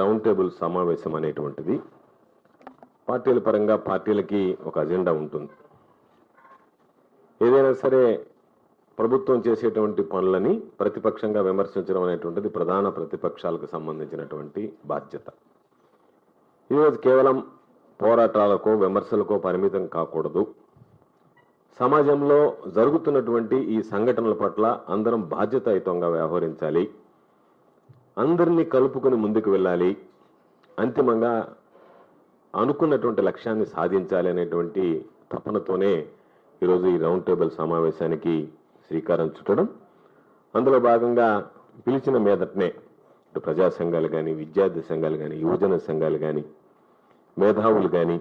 Round table సమావేశం అనేటువంటిది. పార్టీల పరంగా పార్టీలకి ఒక అజెండా ఉంటుంది. ఏదైనా సరే ప్రభుత్వం చేసేటువంటి పనులని ప్రతిపక్షంగా విమర్శించడం అనేటువంటిది ప్రధాన ప్రతిపక్షాలకు సంబంధించినటువంటి బాధ్యత. ఈరోజు కేవలం పోరాటాలకో విమర్శలకో పరిమితం కాకూడదు. సమాజంలో జరుగుతున్నటువంటి ఈ సంఘటనల పట్ల అందరం బాధ్యతాయుతంగా వ్యవహరించాలి. అందరినీ కలుపుకొని ముందుకు వెళ్ళాలి. అంతిమంగా అనుకున్నటువంటి లక్ష్యాన్ని సాధించాలి అనేటువంటి తపనతోనే ఈరోజు ఈ రౌండ్ టేబుల్ సమావేశానికి శ్రీకారం చుట్టడం. అందులో భాగంగా పిలిచిన మీదటనే ఇటు ప్రజా సంఘాలు కానీ విద్యార్థి సంఘాలు కానీ యువజన సంఘాలు కానీ మేధావులు కానీ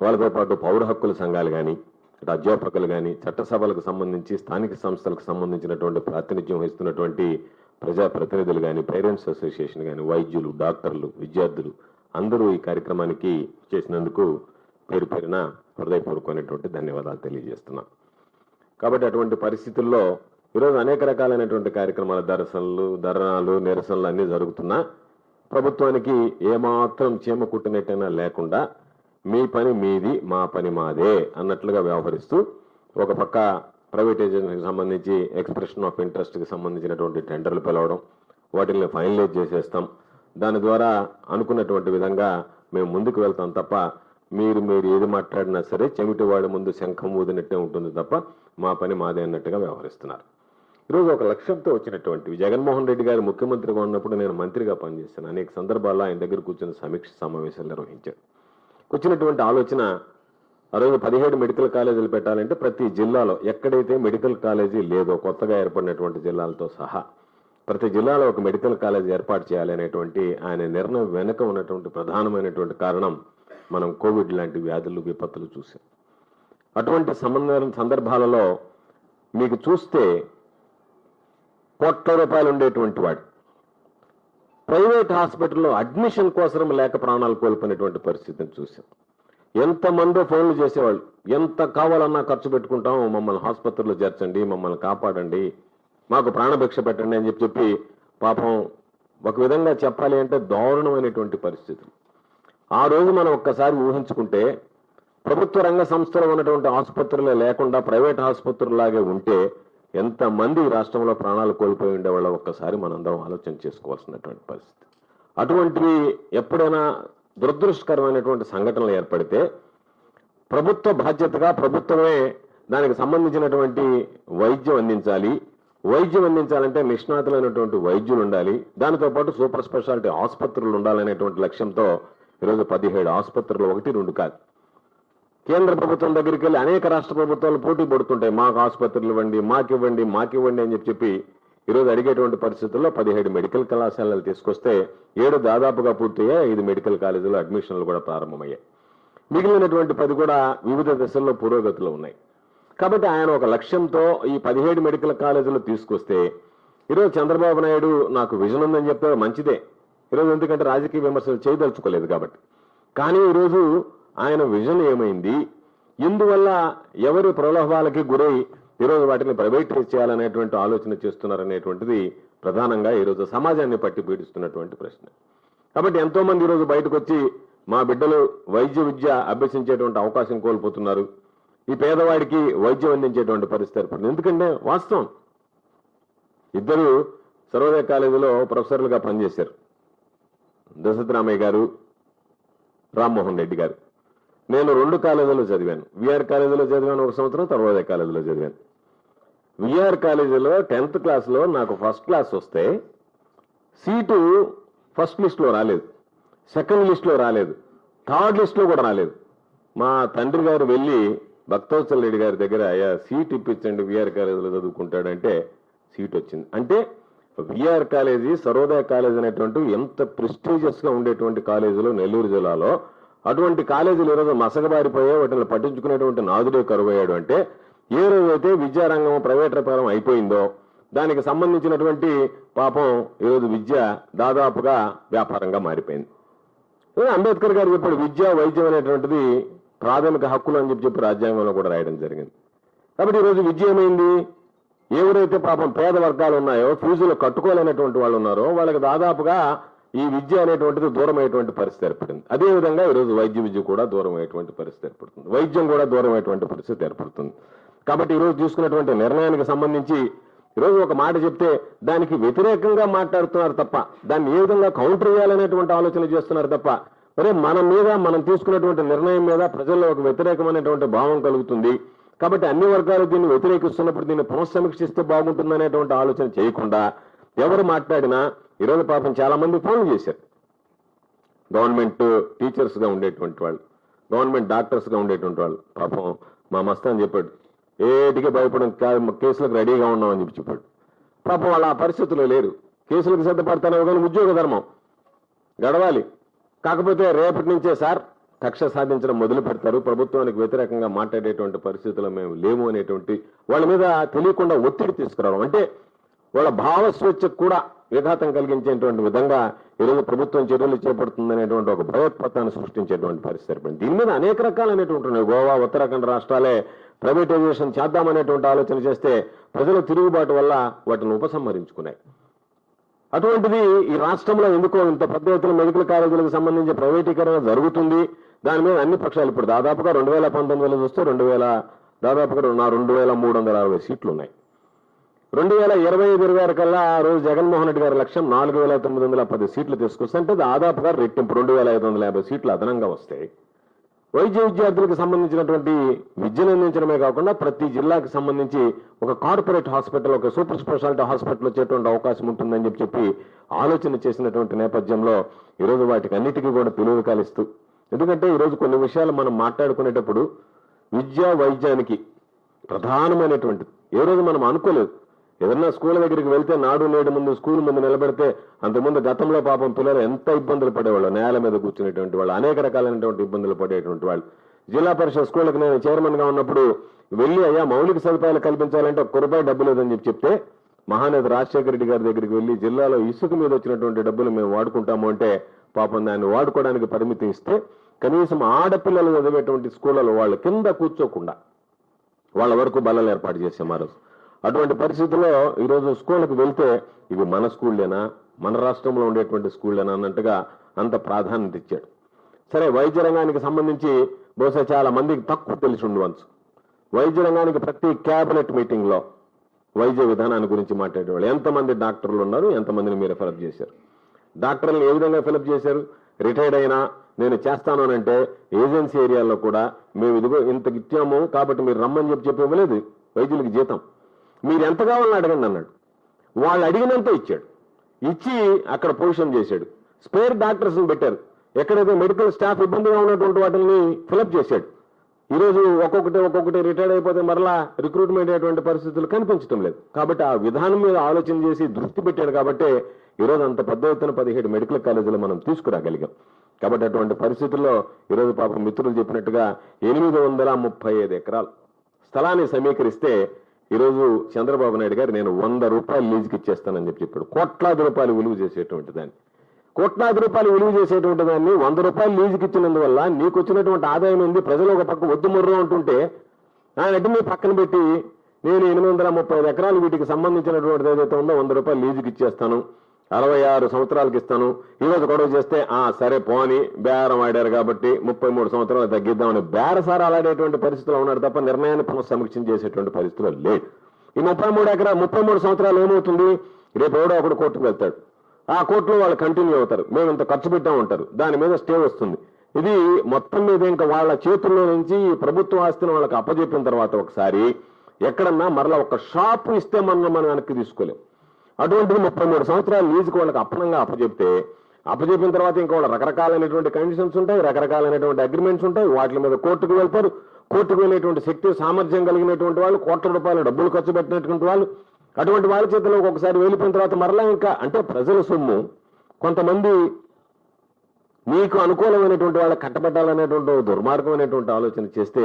వాళ్ళతో పాటు పౌర హక్కుల సంఘాలు కానీ ఇటు అధ్యాపకులు కానీ చట్టసభలకు సంబంధించి స్థానిక సంస్థలకు సంబంధించినటువంటి ప్రాతినిధ్యం వహిస్తున్నటువంటి ప్రజా ప్రతినిధులు కానీ పేరెంట్స్ అసోసియేషన్ కానీ వైద్యులు డాక్టర్లు విద్యార్థులు అందరూ ఈ కార్యక్రమానికి చేసినందుకు పేరు పేరున హృదయపూర్వకమైనటువంటి ధన్యవాదాలు తెలియజేస్తున్నాం. కాబట్టి అటువంటి పరిస్థితుల్లో ఈరోజు అనేక రకాలైనటువంటి కార్యక్రమాల దర్శనలు ధర్నాలు నిరసనలు అన్నీ జరుగుతున్నా ప్రభుత్వానికి ఏమాత్రం చీమ కుట్టినట్టైనా లేకుండా మీ పని మీది మా పని మాదే అన్నట్లుగా వ్యవహరిస్తూ ఒక పక్క ప్రైవేటైజేషన్కి సంబంధించి ఎక్స్ప్రెషన్ ఆఫ్ ఇంట్రెస్ట్కి సంబంధించినటువంటి టెండర్లు పిలవడం వాటిని ఫైనలైజ్ చేసేస్తాం. దాని ద్వారా అనుకున్నటువంటి విధంగా మేము ముందుకు వెళ్తాం తప్ప మీరు మీరు ఏది మాట్లాడినా సరే చెమిటి వాడి ముందు శంఖం ఊదినట్టే ఉంటుంది తప్ప మా పని మాదే అన్నట్టుగా వ్యవహరిస్తున్నారు. ఈరోజు ఒక లక్ష్యంతో వచ్చినటువంటి జగన్మోహన్ రెడ్డి గారు ముఖ్యమంత్రిగా ఉన్నప్పుడు నేను మంత్రిగా పనిచేశాను. అనేక సందర్భాల్లో ఆయన దగ్గర కూర్చొని సమీక్ష సమావేశాలు నిర్వహించాడు. వచ్చినటువంటి ఆలోచన ఆ రోజు పదిహేడు మెడికల్ కాలేజీలు పెట్టాలంటే ప్రతి జిల్లాలో ఎక్కడైతే మెడికల్ కాలేజీ లేదో కొత్తగా ఏర్పడినటువంటి జిల్లాలతో సహా ప్రతి జిల్లాలో ఒక మెడికల్ కాలేజ్ ఏర్పాటు చేయాలనేటువంటి ఆయన నిర్ణయం వెనుక ఉన్నటువంటి ప్రధానమైనటువంటి కారణం మనం కోవిడ్ లాంటి వ్యాధులు విపత్తులు చూసాం అటువంటి సమన్వయం సందర్భాలలో మీకు చూస్తే కోట్ల రూపాయలు ఉండేటువంటి వాడు. ప్రైవేట్ హాస్పిటల్లో అడ్మిషన్ కోసం లేక ప్రాణాలు కోల్పోయినటువంటి పరిస్థితిని చూసాం ఎంతమందో ఫోన్లు చేసేవాళ్ళు. ఎంత కావాలన్నా ఖర్చు పెట్టుకుంటాం మమ్మల్ని ఆసుపత్రిలో చేర్చండి మమ్మల్ని కాపాడండి మాకు ప్రాణభిక్ష పెట్టండి అని చెప్పి చెప్పి పాపం ఒక విధంగా చెప్పాలి అంటే దారుణమైనటువంటి పరిస్థితులు ఆ రోజు మనం ఒక్కసారి ఊహించుకుంటే ప్రభుత్వ రంగ సంస్థలో ఉన్నటువంటి ఆసుపత్రులే లేకుండా ప్రైవేట్ ఆసుపత్రులాగే ఉంటే ఎంతమంది రాష్ట్రంలో ప్రాణాలు కోల్పోయి ఉండేవాళ్ళ ఒక్కసారి మనందరం ఆలోచన చేసుకోవాల్సినటువంటి పరిస్థితి. అటువంటివి ఎప్పుడైనా దురదృష్టకరమైనటువంటి సంఘటనలు ఏర్పడితే ప్రభుత్వ బాధ్యతగా ప్రభుత్వమే దానికి సంబంధించినటువంటి వైద్యం అందించాలి. వైద్యం అందించాలంటే నిష్ణాతులైనటువంటి వైద్యులు ఉండాలి. దానితో పాటు సూపర్ స్పెషాలిటీ ఆసుపత్రులు ఉండాలనేటువంటి లక్ష్యంతో ఈరోజు పదిహేడు ఆసుపత్రులు ఒకటి రెండు కాదు. కేంద్ర ప్రభుత్వం దగ్గరికి వెళ్ళి అనేక రాష్ట్ర ప్రభుత్వాలు పోటీ పడుతుంటాయి. మాకు ఆసుపత్రులు ఇవ్వండి మాకు ఇవ్వండి మాకు ఇవ్వండి అని చెప్పి చెప్పి ఈరోజు అడిగేటువంటి పరిస్థితుల్లో పదిహేడు మెడికల్ కళాశాలలు తీసుకొస్తే ఏడు దాదాపుగా పూర్తయ్యాయి ఐదు మెడికల్ కాలేజీలో అడ్మిషన్లు కూడా ప్రారంభమయ్యాయి. మిగిలినటువంటి పది కూడా వివిధ దశల్లో పురోగతిలో ఉన్నాయి. కాబట్టి ఆయన ఒక లక్ష్యంతో ఈ పదిహేడు మెడికల్ కాలేజీలు తీసుకొస్తే ఈరోజు చంద్రబాబు నాయుడు నాకు విజన్ ఉందని చెప్పారు మంచిదే. ఈరోజు ఎందుకంటే రాజకీయ విమర్శలు చేయదలుచుకోలేదు కాబట్టి. కానీ ఈరోజు ఆయన విజన్ ఏమైంది? ఇందువల్ల ఎవరి ప్రలోభాలకి గురై ఈరోజు వాటిని ప్రైవేటైజ్ చేయాలనేటువంటి ఆలోచన చేస్తున్నారనేటువంటిది ప్రధానంగా ఈరోజు సమాజాన్ని పట్టి పీడిస్తున్నటువంటి ప్రశ్న. కాబట్టి ఎంతో మంది ఈరోజు బయటకు వచ్చి మా బిడ్డలు వైద్య విద్య అభ్యసించేటువంటి అవకాశం కోల్పోతున్నారు. ఈ పేదవాడికి వైద్యం అందించేటువంటి పరిస్థితి ఏర్పడింది. ఎందుకంటే వాస్తవం. ఇద్దరు సర్వోదయ కాలేజీలో ప్రొఫెసర్లుగా పనిచేశారు. దశరథరామయ్య గారు రామ్మోహన్ రెడ్డి గారు. నేను రెండు కాలేజీలో చదివాను. విఆర్ కాలేజీలో చదివాను ఒక సంవత్సరం సర్వోదయ కాలేజీలో చదివాను. విఆర్ కాలేజీలో టెన్త్ క్లాస్లో నాకు ఫస్ట్ క్లాస్ వస్తే సీటు ఫస్ట్ లిస్ట్లో రాలేదు. సెకండ్ లిస్ట్లో రాలేదు. థర్డ్ లిస్ట్లో కూడా రాలేదు. మా తండ్రి గారు వెళ్ళి భక్తవత్సల రెడ్డి గారి దగ్గర అయ్యా సీట్ ఇప్పించండి విఆర్ కాలేజీలో చదువుకుంటాడంటే సీట్ వచ్చింది. అంటే విఆర్ కాలేజీ సర్వోదయ కాలేజీ అనేటువంటి ఎంత ప్రెస్టీజియస్గా ఉండేటువంటి కాలేజీలు నెల్లూరు జిల్లాలో అటువంటి కాలేజీలు ఈరోజు మసకబారిపోయే వాటిని పట్టించుకునేటువంటి నాదుడే కరువయ్యాడు అంటే ఏ రోజైతే విద్యారంగం ప్రైవేట్ రంగం అయిపోయిందో దానికి సంబంధించినటువంటి పాపం ఈరోజు విద్య దాదాపుగా వ్యాపారంగా మారిపోయింది. అంబేద్కర్ గారు చెప్పాడు విద్య వైద్యం అనేటువంటిది ప్రాథమిక హక్కులు అని చెప్పి చెప్పి రాజ్యాంగంలో కూడా రాయడం జరిగింది. కాబట్టి ఈరోజు విద్య ఏమైంది? ఎవరైతే పాపం పేద వర్గాలు ఉన్నాయో ఫీజులు కట్టుకోలేనటువంటి వాళ్ళు ఉన్నారో వాళ్ళకి దాదాపుగా ఈ విద్య అనేటువంటిది దూరం అయ్యేటువంటి పరిస్థితి ఏర్పడింది. అదేవిధంగా ఈరోజు వైద్య విద్య కూడా దూరం అయ్యేటువంటి పరిస్థితి ఏర్పడుతుంది. వైద్యం కూడా దూరం అయ్యేటువంటి పరిస్థితి ఏర్పడుతుంది. కాబట్టి ఈరోజు తీసుకున్నటువంటి నిర్ణయానికి సంబంధించి ఈరోజు ఒక మాట చెప్తే దానికి వ్యతిరేకంగా మాట్లాడుతున్నారు తప్ప దాన్ని ఏ విధంగా కౌంటర్ చేయాలనేటువంటి ఆలోచన చేస్తున్నారు తప్ప మరి మన మీద మనం తీసుకున్నటువంటి నిర్ణయం మీద ప్రజల్లో ఒక వ్యతిరేకమైనటువంటి భావం కలుగుతుంది. కాబట్టి అన్ని వర్గాలు దీన్ని వ్యతిరేకిస్తున్నప్పుడు దీన్ని పునఃసమీక్షిస్తే బాగుంటుందనేటువంటి ఆలోచన చేయకుండా ఎవరు మాట్లాడినా ఈరోజు పాపం చాలా మంది ఫోన్లు చేశారు. గవర్నమెంట్ టీచర్స్గా ఉండేటువంటి వాళ్ళు గవర్నమెంట్ డాక్టర్స్గా ఉండేటువంటి వాళ్ళు. పాపం మా మస్తాన్ చెప్పాడు ఏటికి భయపడం కేసులకు రెడీగా ఉన్నామని చెప్పి చెప్పాడు. పాపం వాళ్ళు ఆ పరిస్థితుల్లో లేరు. కేసులకు సిద్ధపడతానే కానీ ఉద్యోగ ధర్మం. గడవాలి. కాకపోతే రేపటి నుంచే సార్ కక్ష సాధించడం మొదలు పెడతారు. ప్రభుత్వానికి వ్యతిరేకంగా మాట్లాడేటువంటి పరిస్థితుల్లో మేము లేము అనేటువంటి వాళ్ళ మీద తెలియకుండా ఒత్తిడి తీసుకురావడం. అంటే వాళ్ళ భావ స్వేచ్ఛకు కూడా విఘాతం కలిగించేటువంటి విధంగా ఈరోజు ప్రభుత్వం చర్యలు చేపడుతుందనేటువంటి ఒక భయోత్పత్తాన్ని సృష్టించేటువంటి పరిస్థితి దీని మీద అనేక రకాలైనటువంటి ఉన్నాయి. గోవా ఉత్తరాఖండ్ రాష్ట్రాలే ప్రైవేటైజేషన్ చేద్దామనేటువంటి ఆలోచన చేస్తే ప్రజల తిరుగుబాటు వల్ల వాటిని ఉపసంహరించుకున్నాయి. అటువంటిది ఈ రాష్ట్రంలో ఎందుకో ఇంత పెద్ద ఎత్తున మెడికల్ కాలేజీలకు సంబంధించి ప్రైవేటీకరణ జరుగుతుంది. దాని మీద అన్ని పక్షాలు ఇప్పుడు దాదాపుగా రెండు వేల పంతొమ్మిదిలో చూస్తే రెండు వేల దాదాపుగా రెండు వేల మూడు వందల అరవై సీట్లు ఉన్నాయి. రెండు వేల ఇరవై ఐదు ఇరవై ఆరు కల్లా ఆ రోజు జగన్మోహన్ రెడ్డి గారి లక్ష్యం నాలుగు వేల తొమ్మిది వందల పది సీట్లు తీసుకొస్తే అంటే దాదాపుగా రెట్టింపు రెండు వేల ఐదు వందల యాభై సీట్లు అదనంగా వస్తాయి. వైద్య విద్యార్థులకు సంబంధించినటువంటి విద్యను అందించడమే కాకుండా ప్రతి జిల్లాకు సంబంధించి ఒక కార్పొరేట్ హాస్పిటల్ ఒక సూపర్ స్పెషాలిటీ హాస్పిటల్ వచ్చేటువంటి అవకాశం ఉంటుందని చెప్పి చెప్పి ఆలోచన చేసినటువంటి నేపథ్యంలో ఈరోజు వాటికి అన్నిటికీ కూడా పిలువలు కాలిస్తూ. ఎందుకంటే ఈరోజు కొన్ని విషయాలు మనం మాట్లాడుకునేటప్పుడు విద్య వైద్యానికి ప్రధానమైనటువంటిది. ఏ రోజు మనం అనుకోలేదు. ఏదన్నా స్కూల్ దగ్గరికి వెళ్తే నాడు నేడు ముందు స్కూల్ ముందు నిలబెడితే అంతకుముందు గతంలో పాపం పిల్లలు ఎంత ఇబ్బందులు పడేవాళ్ళు నేల మీద కూర్చునేటువంటి వాళ్ళు అనేక రకాలైనటువంటి ఇబ్బందులు పడేటువంటి వాళ్ళు. జిల్లా పరిషత్ స్కూళ్ళకి నేను చైర్మన్గా ఉన్నప్పుడు వెళ్ళి అయ్యా మౌలిక సదుపాయాలు కల్పించాలంటే ఒక్క రూపాయి డబ్బు లేదని చెప్పి చెప్తే మహానేత రాజశేఖర రెడ్డి గారి దగ్గరికి వెళ్ళి జిల్లాలో ఇసుక మీద వచ్చినటువంటి డబ్బులు మేము వాడుకుంటాము అంటే పాపం దాన్ని వాడుకోవడానికి పరిమితి ఇస్తే కనీసం ఆడపిల్లలు చదివేటువంటి స్కూళ్ళలో వాళ్ళ కింద కూర్చోకుండా వాళ్ళ వరకు బల్లలు ఏర్పాటు చేసాం ఆ రోజు అటువంటి పరిస్థితుల్లో ఈరోజు స్కూళ్ళకు వెళ్తే ఇవి మన స్కూళ్ళేనా? మన రాష్ట్రంలో ఉండేటువంటి స్కూళ్ళేనా అన్నట్టుగా అంత ప్రాధాన్యత ఇచ్చాడు. సరే వైద్య రంగానికి సంబంధించి బహుశా చాలా మందికి తక్కువ తెలిసి ఉండవచ్చు. వైద్య రంగానికి ప్రతి క్యాబినెట్ మీటింగ్లో వైద్య విధానాన్ని గురించి మాట్లాడేవాళ్ళు. ఎంతమంది డాక్టర్లు ఉన్నారు? ఎంతమందిని మీరు ఫిలప్ చేశారు? డాక్టర్లను ఏ విధంగా ఫిలప్ చేశారు? రిటైర్డ్ అయినా నేను చేస్తాను అని అంటే ఏజెన్సీ ఏరియాలో కూడా మేము ఇదిగో ఇంత ఇచ్చాము కాబట్టి మీరు రమ్మని చెప్పి చెప్పి ఇవ్వలేదు. వైద్యులకి జీతం. మీరు ఎంత కావాలని అడగండి అన్నాడు. వాళ్ళు అడిగినంత ఇచ్చాడు. ఇచ్చి అక్కడ పొజిషన్ చేశాడు. స్పేర్ డాక్టర్స్ పెట్టారు. ఎక్కడైతే మెడికల్ స్టాఫ్ ఇబ్బందిగా ఉన్నటువంటి వాటిని ఫిలప్ చేశాడు. ఈరోజు ఒక్కొక్కటి ఒక్కొక్కటి రిటైర్డ్ అయిపోతే మరలా రిక్రూట్మెంట్ అయ్యేటువంటి పరిస్థితులు కనిపించడం లేదు. కాబట్టి ఆ విధానం మీద ఆలోచన చేసి దృష్టి పెట్టాడు కాబట్టి ఈరోజు అంత పెద్ద ఎత్తున పదిహేడు మెడికల్ కాలేజీలు మనం తీసుకురాగలిగాం. కాబట్టి అటువంటి పరిస్థితుల్లో ఈరోజు పాపం మిత్రులు చెప్పినట్టుగా ఎనిమిది వందల ముప్పై ఐదు ఎకరాలు. స్థలాన్ని సమీకరిస్తే ఈరోజు చంద్రబాబు నాయుడు గారు నేను వంద రూపాయలు లీజుకి ఇచ్చేస్తానని చెప్పి చెప్పాడు. కోట్లాది రూపాయలు విలువ చేసేటువంటి దాన్ని. కోట్లాది రూపాయలు విలువ చేసేటువంటి దాన్ని వంద రూపాయలు లీజుకి ఇచ్చినందువల్ల నీకు వచ్చినటువంటి ఆదాయం ఉంది ప్రజలు ఒక పక్క వద్దు ముర్రం అంటుంటే ఆయన అటు మీ పక్కన పెట్టి నేను ఎనిమిది వందల ముప్పై ఐదు ఎకరాలు వీటికి సంబంధించినటువంటిది ఏదైతే ఉందో వంద రూపాయలు లీజుకి ఇచ్చేస్తాను. అరవై ఆరు సంవత్సరాలకి ఇస్తాను. ఈ రోజు గొడవ చేస్తే ఆ సరే పోని బేరం ఆడారు కాబట్టి ముప్పై మూడు సంవత్సరాలు తగ్గిద్దామని బేరసార అలాడేటువంటి పరిస్థితిలో ఉన్నాడు తప్ప నిర్ణయాన్ని పునఃసమీక్ష చేసేటువంటి పరిస్థితులు లేదు ఈ ముప్పై మూడు ఎకరా ముప్పై మూడు సంవత్సరాలు ఏమవుతుంది? రేపు ఎవడో ఒకడు కోర్టుకు వెళ్తాడు. ఆ కోర్టులో వాళ్ళు కంటిన్యూ అవుతారు. మేము ఇంత ఖర్చు పెట్టాం ఉంటారు దాని మీద స్టే వస్తుంది. ఇది మొత్తం మీద ఇంకా వాళ్ళ చేతుల్లో నుంచి ఈ ప్రభుత్వ ఆస్తిని వాళ్ళకి అప్పజెప్పిన తర్వాత ఒకసారి ఎక్కడన్నా మరలా ఒక షాపు ఇస్తే మనం మనం వెనక్కి తీసుకోలేము అటువంటిది ముప్పై మూడు సంవత్సరాలు లీజుకు వాళ్ళకి అప్పనంగా అప్పచెప్తే అప్పచెప్పిన తర్వాత ఇంకా వాళ్ళ రకరకాలైనటువంటి కండిషన్స్ ఉంటాయి రకరకాలైనటువంటి అగ్రిమెంట్స్ ఉంటాయి వాటి మీద కోర్టుకు వెళ్తారు. కోర్టుకు వెళ్ళేటువంటి శక్తి సామర్థ్యం కలిగినటువంటి వాళ్ళు కోట్ల రూపాయల డబ్బులు ఖర్చు పెట్టినటువంటి వాళ్ళు అటువంటి వాళ్ళ చేతిలో ఒకసారి వెళ్ళిపోయిన తర్వాత మరలా ఇంకా అంటే ప్రజల సొమ్ము. కొంతమంది మీకు అనుకూలమైనటువంటి వాళ్ళ కట్టబెట్టాలనేటువంటి దుర్మార్గమైనటువంటి ఆలోచన చేస్తే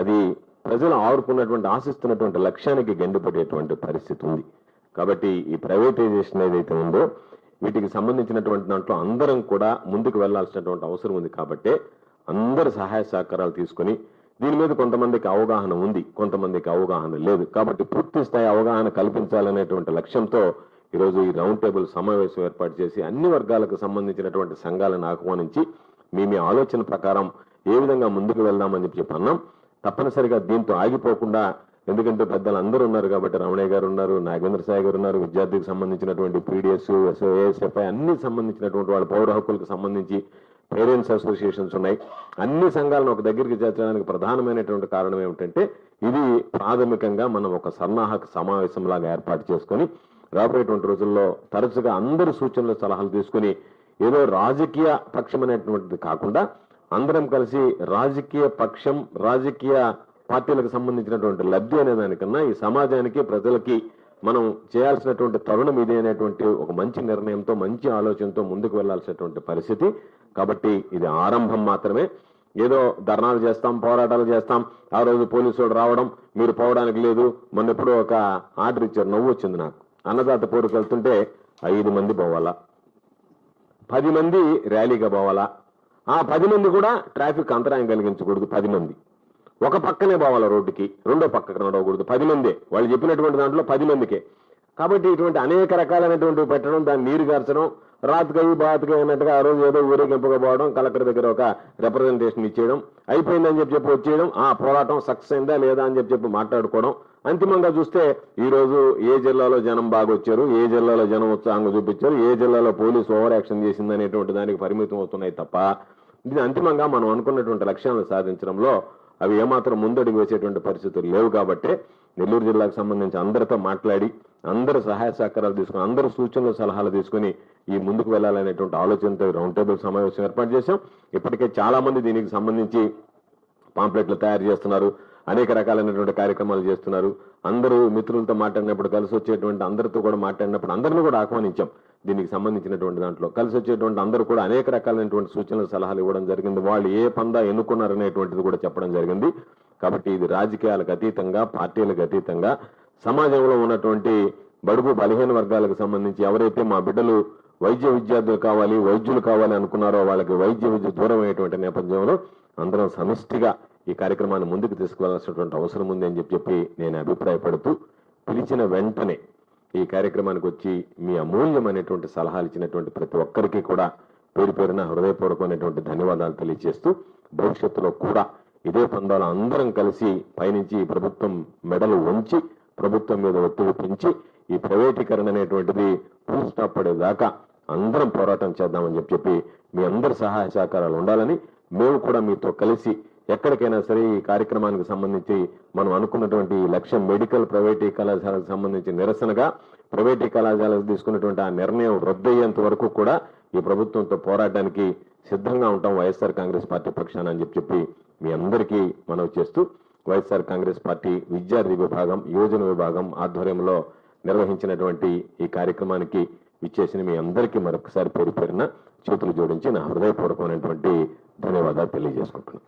అది ప్రజలు ఆరుకున్నటువంటి ఆశిస్తున్నటువంటి లక్ష్యానికి గండిపడేటువంటి పరిస్థితి ఉంది. కాబట్టి ఈ ప్రైవేటైజేషన్ ఏదైతే ఉందో వీటికి సంబంధించినటువంటి దాంట్లో అందరం కూడా ముందుకు వెళ్ళాల్సినటువంటి అవసరం ఉంది కాబట్టి అందరు సహాయ సహకారాలు తీసుకొని దీని మీద కొంతమందికి అవగాహన ఉంది కొంతమందికి అవగాహన లేదు. కాబట్టి పూర్తి స్థాయి అవగాహన కల్పించాలనేటువంటి లక్ష్యంతో ఈరోజు ఈ రౌండ్ టేబుల్ సమావేశం ఏర్పాటు చేసి అన్ని వర్గాలకు సంబంధించినటువంటి సంఘాలను ఆహ్వానించి మీ మీ ఆలోచన ప్రకారం ఏ విధంగా ముందుకు వెళ్దామని చెప్పి చెప్పి అన్నాం తప్పనిసరిగా దీంతో ఆగిపోకుండా ఎందుకంటే పెద్దలు అందరూ ఉన్నారు కాబట్టి రమణయ్య గారు ఉన్నారు నాగేంద్ర సాయి గారు ఉన్నారు విద్యార్థికి సంబంధించినటువంటి పీడిఎస్ ఎస్ఎఫ్ఐ అన్ని సంబంధించినటువంటి వాళ్ళ పౌర హక్కులకు సంబంధించి పేరెంట్స్ అసోసియేషన్స్ ఉన్నాయి. అన్ని సంఘాలను ఒక దగ్గరికి చేర్చడానికి ప్రధానమైనటువంటి కారణం ఏమిటంటే ఇది ప్రాథమికంగా మనం ఒక సన్నాహక సమావేశం లాగా ఏర్పాటు చేసుకొని రాబోయేటువంటి రోజుల్లో తరచుగా అందరి సూచనలు సలహాలు తీసుకుని ఏదో రాజకీయ పక్షం అనేటువంటిది కాకుండా అందరం కలిసి రాజకీయ పక్షం రాజకీయ పార్టీలకు సంబంధించినటువంటి లబ్ధి అనే దానికన్నా ఈ సమాజానికి ప్రజలకి మనం చేయాల్సినటువంటి తరుణం ఇది అనేటువంటి ఒక మంచి నిర్ణయంతో మంచి ఆలోచనతో ముందుకు వెళ్ళాల్సినటువంటి పరిస్థితి. కాబట్టి ఇది ఆరంభం మాత్రమే. ఏదో ధర్నాలు చేస్తాం పోరాటాలు చేస్తాం ఆ రోజు పోలీసు రావడం మీరు పోవడానికి లేదు మొన్న ఎప్పుడో ఒక ఆర్డర్ ఇచ్చారు నవ్వు వచ్చింది నాకు. అన్నదాత పోరుకు వెళ్తుంటే ఐదు మంది పోవాలా? పది మంది ర్యాలీగా పోవాలా? ఆ పది మంది కూడా ట్రాఫిక్ అంతరాయం కలిగించకూడదు పది మంది. ఒక పక్కనే పోవాలి రోడ్డుకి రెండో పక్కకు నడవకూడదు. పది మందే. వాళ్ళు చెప్పినటువంటి దాంట్లో పది మందికే. కాబట్టి ఇటువంటి అనేక రకాలైనటువంటి పెట్టడం దాన్ని నీరు గార్చడం రాత్రికై బాతుకై అన్నట్టుగా ఆ రోజు ఏదో ఊరేగింపుగా పోవడం కలెక్టర్ దగ్గర ఒక రిప్రజెంటేషన్ ఇచ్చేయడం అయిపోయిందని చెప్పి చెప్పి వచ్చేయడం ఆ పోరాటం సక్సెస్ అయిందా లేదా అని చెప్పి చెప్పి మాట్లాడుకోవడం. అంతిమంగా చూస్తే ఈరోజు ఏ జిల్లాలో జనం బాగా వచ్చారు ఏ జిల్లాలో జనం ఉత్సాహంగా చూపించారు ఏ జిల్లాలో పోలీసు ఓవర్ యాక్షన్ చేసింది అనేటువంటి దానికి పరిమితం అవుతున్నాయి తప్ప ఇది అంతిమంగా మనం అనుకున్నటువంటి లక్ష్యాలను సాధించడంలో అవి ఏమాత్రం ముందడుగు వేసేటువంటి పరిస్థితులు లేవు కాబట్టి నెల్లూరు జిల్లాకు సంబంధించి అందరితో మాట్లాడి అందరు సహాయ సహకారాలు తీసుకుని అందరు సూచనలు సలహాలు తీసుకుని ఈ ముందుకు వెళ్ళాలనేటువంటి ఆలోచనతో రౌండ్ టేబుల్ సమావేశం ఏర్పాటు చేశాం. ఇప్పటికే చాలా మంది దీనికి సంబంధించి పాంప్లెట్లు తయారు చేస్తున్నారు అనేక రకాలైనటువంటి కార్యక్రమాలు చేస్తున్నారు. అందరూ మిత్రులతో మాట్లాడినప్పుడు కలిసి వచ్చేటువంటి అందరితో కూడా మాట్లాడినప్పుడు అందరిని కూడా ఆహ్వానించాం. దీనికి సంబంధించినటువంటి దాంట్లో. కలిసి వచ్చేటువంటి అందరూ కూడా అనేక రకాలైనటువంటి సూచనలు సలహాలు ఇవ్వడం జరిగింది. వాళ్ళు ఏ పందా ఎన్నుకున్నారనేటువంటిది కూడా చెప్పడం జరిగింది. కాబట్టి ఇది రాజకీయాలకు అతీతంగా పార్టీలకు అతీతంగా సమాజంలో ఉన్నటువంటి బడుగు బలహీన వర్గాలకు సంబంధించి ఎవరైతే మా బిడ్డలు వైద్య విద్యార్థులు కావాలి వైద్యులు కావాలి అనుకున్నారో వాళ్ళకి వైద్య విద్య దూరం అయ్యేటువంటి నేపథ్యంలో అందరం సమిష్టిగా ఈ కార్యక్రమాన్ని ముందుకు తీసుకువెళ్ళాల్సినటువంటి అవసరం ఉంది అని చెప్పి చెప్పి నేను అభిప్రాయపడుతూ పిలిచిన వెంటనే ఈ కార్యక్రమానికి వచ్చి మీ అమూల్యమైనటువంటి సలహాలు ఇచ్చినటువంటి ప్రతి ఒక్కరికి కూడా పేరు పేరున హృదయపూర్వకమైనటువంటి ధన్యవాదాలు తెలియజేస్తూ భవిష్యత్తులో కూడా ఇదే పందాలు అందరం కలిసి పయనించి ప్రభుత్వం మెడలు ఉంచి ప్రభుత్వం మీద ఒత్తిడి పెంచి ఈ ప్రైవేటీకరణ అనేటువంటిది పూర్తి స్టాప్ పడేదాకా అందరం పోరాటం చేద్దామని చెప్పి చెప్పి మీ అందరి సహాయ సహకారాలు ఉండాలని మేము కూడా మీతో కలిసి ఎక్కడికైనా సరే ఈ కార్యక్రమానికి సంబంధించి మనం అనుకున్నటువంటి లక్ష్యం మెడికల్ ప్రైవేటీ కళాశాలకు సంబంధించి నిరసనగా ప్రైవేటీ కళాశాలకు తీసుకున్నటువంటి ఆ నిర్ణయం రద్దయ్యేంత వరకు కూడా ఈ ప్రభుత్వంతో పోరాటానికి సిద్ధంగా ఉంటాం వైఎస్ఆర్ కాంగ్రెస్ పార్టీ పక్షాన అని చెప్పి చెప్పి మీ అందరికీ మనవి చేస్తూ వైఎస్ఆర్ కాంగ్రెస్ పార్టీ విద్యార్థి విభాగం యువజన విభాగం ఆధ్వర్యంలో నిర్వహించినటువంటి ఈ కార్యక్రమానికి ఇచ్చేసిన మీ అందరికీ మరొకసారి పేరు పేరున చేతులు జోడించి నా హృదయపూర్వకమైనటువంటి ధన్యవాదాలు తెలియజేసుకుంటున్నాను.